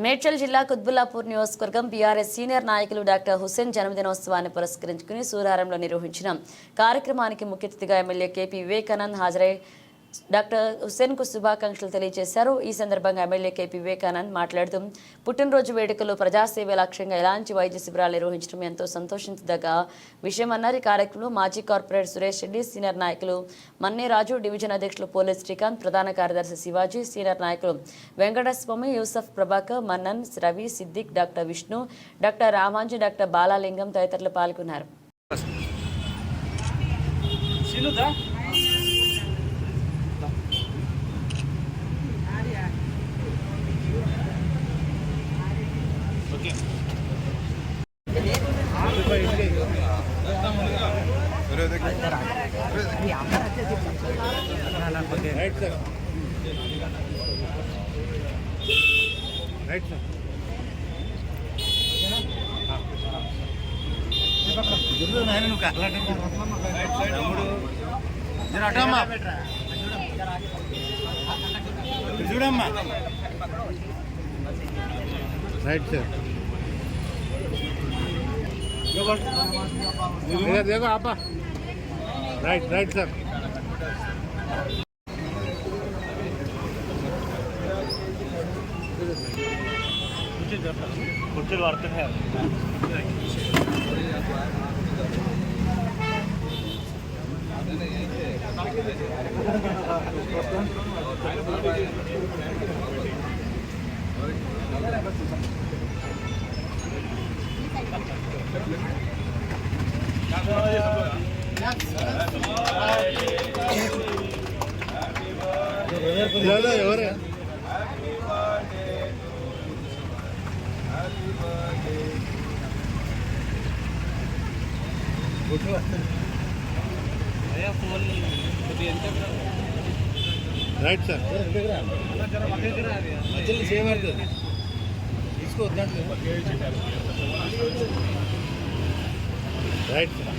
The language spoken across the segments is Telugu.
మేడ్చల్ జిల్లా కుత్బుల్లాపూర్ నియోజకవర్గం బీఆర్ఎస్ సీనియర్ నాయకులు డాక్టర్ హుస్సేన్ జన్మదినోత్సవాన్ని పురస్కరించుకుని సూరారంలో నిర్వహించిన కార్యక్రమానికి ముఖ్య అతిథిగా ఎమ్మెల్యే కేపీ వివేకానంద్ హాజరై డాక్టర్ హుస్సేన్కు శుభాకాంక్షలు తెలియజేశారు. ఈ సందర్భంగా ఎమ్మెల్యే కేపీ వివేకానంద్ మాట్లాడుతూ పుట్టినరోజు వేడుకలు ప్రజాసేవ లక్ష్యంగా ఎలాంటి వైద్య శిబిరాలు నిర్వహించడం ఎంతో సంతోషించదగ్గ విషయమన్నారు ఈ కార్యక్రమంలో మాజీ కార్పొరేటర్ సురేష్ రెడ్డి సీనియర్ నాయకులు మన్నేరాజు డివిజన్ అధ్యక్షులు పోలీస్ శ్రీకాంత్ ప్రధాన కార్యదర్శి శివాజీ సీనియర్ నాయకులు Venkataswamy Yusuf Prabhakar Mannan Ravi Siddiq doctor Vishnu doctor Ramanji doctor Balalingam తదితరులు పాల్గొన్నారు. రైట్ సార్ చూడమ్మా. రైట్ సార్ देखो देखो आपा। राइट राइट सर कुछ वार्ते है ఎవరు రైట్ సార్ మధ్యలో చేయబడుతుంది తీసుకోవద్దంటే రైట్ సార్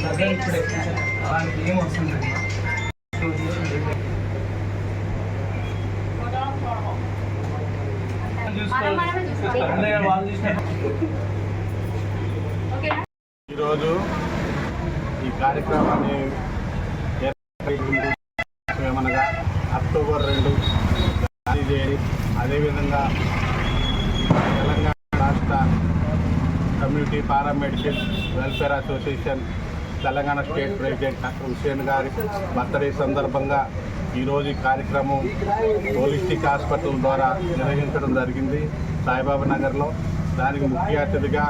ఇప్పుడే వాళ్ళకి ఏం వస్తుంది ఈరోజు ఈ కార్యక్రమాన్ని ఏమనగా అక్టోబర్ రెండు గాంధీ జయంతి అదేవిధంగా తెలంగాణ రాష్ట్ర community paramedical welfare association Telangana state president doctor Hussain గారి బర్త్డే సందర్భంగా ఈరోజు ఈ కార్యక్రమం హోలిస్టిక్ హాస్పిటల్ ద్వారా నిర్వహించడం జరిగింది. సాయిబాబా నగర్లో దానికి ముఖ్య అతిథిగా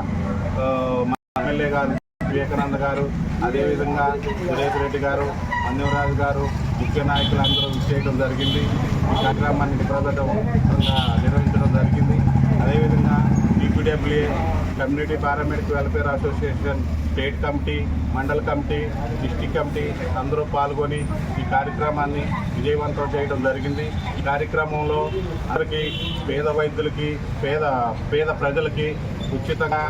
ఎమ్మెల్యే గారు వివేకానంద గారు అదేవిధంగా సురేష్ రెడ్డి గారు అన్నవరాజు గారు ముఖ్య నాయకులు అందరూ చేయడం జరిగింది. ఈ కార్యక్రమాన్ని విప్రదటంగా నిర్వహించడం జరిగింది అదేవిధంగా EPWA community paramedical welfare association state committee మండల కమిటీ డిస్టిక్ కమిటీ అందరూ పాల్గొని ఈ కార్యక్రమాన్ని విజయవంతం చేయడం జరిగింది. ఈ కార్యక్రమంలో అందరికీ పేద వైద్యులకి పేద పేద ప్రజలకి ఉచితంగా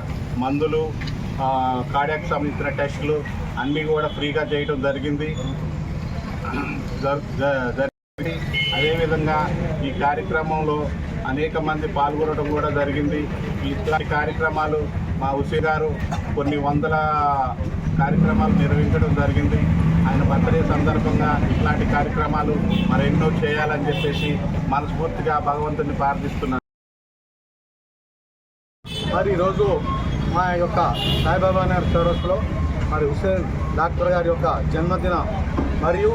మందులు కార్డియాక్ సంబంధించిన టెస్టులు అన్నీ కూడా ఫ్రీగా చేయడం జరిగింది. జరిగింది. అదేవిధంగా ఈ కార్యక్రమంలో అనేక మంది పాల్గొనడం కూడా జరిగింది. ఇట్లాంటి కార్యక్రమాలు మా ఉసి గారు కొన్ని వందల కార్యక్రమాలు నిర్వహించడం జరిగింది. ఆయన బర్త్డే సందర్భంగా ఇట్లాంటి కార్యక్రమాలు మరెన్నో చేయాలని చెప్పేసి మనస్ఫూర్తిగా భగవంతుని ప్రార్థిస్తున్నాను. మరి ఈరోజు మా యొక్క సాయిబాబా నగర్ చౌరస్లో మరి హుసేన్ డాక్టర్ గారి యొక్క జన్మదిన మరియు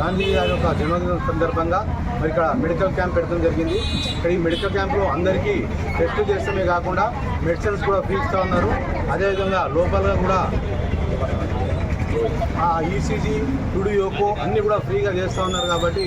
గాంధీ గారి యొక్క జన్మదినం సందర్భంగా మరి ఇక్కడ మెడికల్ క్యాంప్ పెట్టడం జరిగింది. ఇక్కడ ఈ మెడికల్ క్యాంప్లో అందరికీ టెస్ట్ చేస్తమే కాకుండా మెడిసిన్స్ కూడా ఫ్రీ ఇస్తూ ఉన్నారు. అదేవిధంగా లోపల కూడా ఈసీజీ టుడు యోకో అన్నీ కూడా ఫ్రీగా చేస్తూ ఉన్నారు కాబట్టి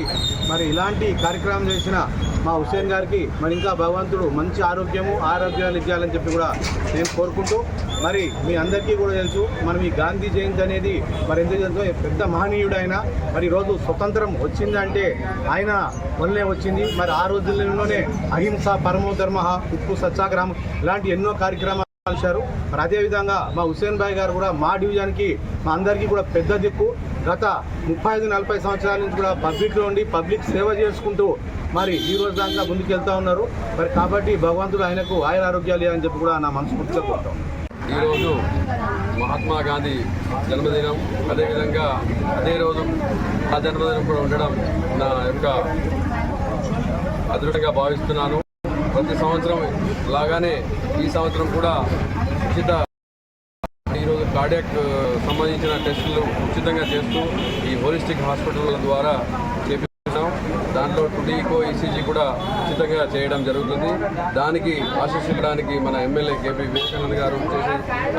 మరి ఇలాంటి కార్యక్రమం చేసిన మా హుసేన్ గారికి మరి ఇంకా భగవంతుడు మంచి ఆరోగ్యము ఆరోగ్యాలు ఇవ్వాలని చెప్పి కూడా నేను కోరుకుంటూ మరి మీ అందరికీ కూడా తెలుసు మనం ఈ గాంధీ జయంతి అనేది మరి ఎందుకు తెలుసు పెద్ద మహనీయుడు ఆయన మరి ఈరోజు స్వతంత్రం వచ్చిందంటే ఆయన వల్లే వచ్చింది మరి ఆ రోజుల్లోనే అహింస పరమో ధర్మ ఉప్పు సత్యాగ్రహం ఇలాంటి ఎన్నో కార్యక్రమాలు కలిశారు. మరి అదేవిధంగా మా హుసేన్ భాయ్ గారు కూడా మా డివిజన్కి మా అందరికీ కూడా పెద్ద దిక్కు. గత ముప్పై ఐదు నలభై సంవత్సరాల నుంచి కూడా పబ్లిక్లో ఉండి పబ్లిక్ సేవ చేసుకుంటూ మరి ఈ రోజు దాకా ముందుకెళ్తా ఉన్నారు. మరి కాబట్టి భగవంతుడు ఆయనకు ఆయన ఆరోగ్యాలు అని చెప్పి కూడా నా మనస్ఫూర్తిగా కోరుతాం ఈరోజు మహాత్మా గాంధీ జన్మదినం అదేవిధంగా అదే రోజు ఆ జన్మదినం కూడా ఉండడం నా యొక్క అదృష్టంగా భావిస్తున్నాను. ప్రతి సంవత్సరం లాగానే ఈ సంవత్సరం కూడా ఉచిత ఈరోజు కార్డియాక్ సంబంధించిన టెస్టులు ఉచితంగా చేస్తూ ఈ హోలిస్టిక్ హాస్పిటల్ ద్వారా చేపిస్తున్నాం. దాంట్లో టుడీకో ఈసీజీ కూడా ఉచితంగా చేయడం జరుగుతుంది. దానికి ఆశీస్సులడానికి మన ఎమ్మెల్యే కేపీ వివేకానంద గారు చేసి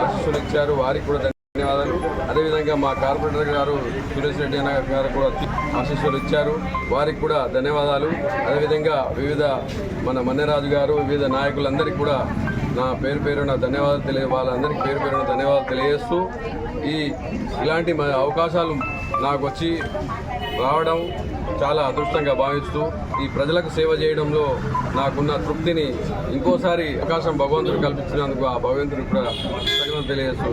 ఆశీస్సులు ఇచ్చారు. వారికి కూడా కాదని అదేవిధంగా మా కార్పొరేటర్ గారు సురేష్ రెడ్డి అన్న గారు కూడా ఆశీస్సులు ఇచ్చారు. వారికి కూడా ధన్యవాదాలు. అదేవిధంగా వివిధ మన మన్నెరాజు గారు వివిధ నాయకులందరికీ కూడా నా పేరు పేరున ధన్యవాదాలు తెలియ వాళ్ళందరికీ పేరు పేరున ధన్యవాదాలు తెలియజేస్తూ ఈ ఇలాంటి అవకాశాలు నాకు వచ్చి రావడం చాలా అదృష్టంగా భావిస్తూ ఈ ప్రజలకు సేవ చేయడంలో నాకున్న తృప్తిని ఇంకోసారి అవకాశం భగవంతుడు కల్పించినందుకు ఆ భగవంతుడికి కూడా కృతజ్ఞతలు తెలియజేస్తూ